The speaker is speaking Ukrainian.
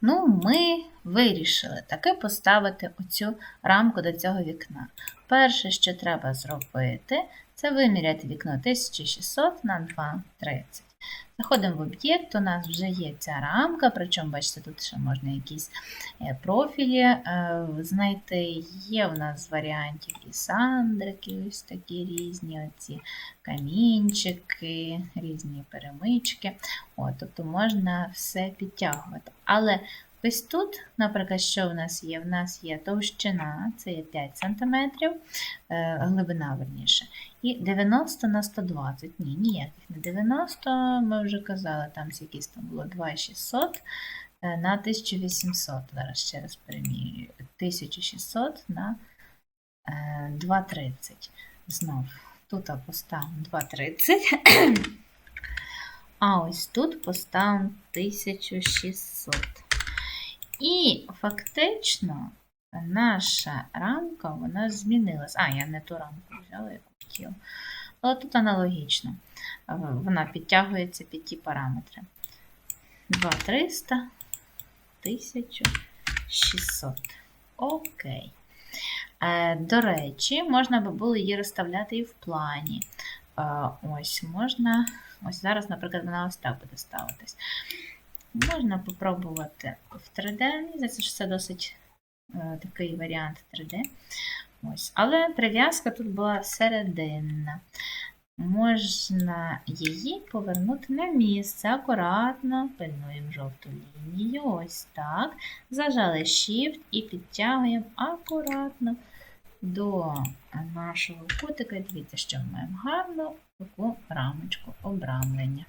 Ну, ми вирішили таки поставити оцю рамку до цього вікна. Перше, що треба зробити, це виміряти вікно 1600 на 230. Заходимо в об'єкт, у нас вже є ця рамка, причому, бачите, тут ще можна якісь е, профілі е, знайти. Є у нас варіантів і сандрики, ось такі різні, оці камінчики, різні перемички. От, тобто можна все підтягувати. Але ось тут, наприклад, що в нас є? В нас є товщина, це є 5 см, е, глибина верніше. І 90 на 120. Ні, ніяких не 90, ми вже казали, там якісь там було 2600 е, на 1800. Зараз ще раз перемірюю. 1600 на е, 230. Знов тут поставимо 230. А ось тут поставимо 1600. І фактично наша рамка вона змінилась. А, я не ту рамку взяла, яку хотіла. Але тут аналогічно. Е, Вона підтягується під ті параметри. 2300, 1600. Окей. Е, До речі, можна би було її розставляти і в плані. Е, Ось можна. Ось зараз, наприклад, вона ось так буде ставитись. Можна попробувати в 3D. Мені здається, що це досить такий варіант 3D. Ось. Але прив'язка тут була серединна. Можна її повернути на місце. Акуратно пильнуємо жовту лінію. Ось так. Зажали Shift і підтягуємо акуратно до нашого кутика. Дивіться, що ми маємо гарну таку рамочку обрамлення.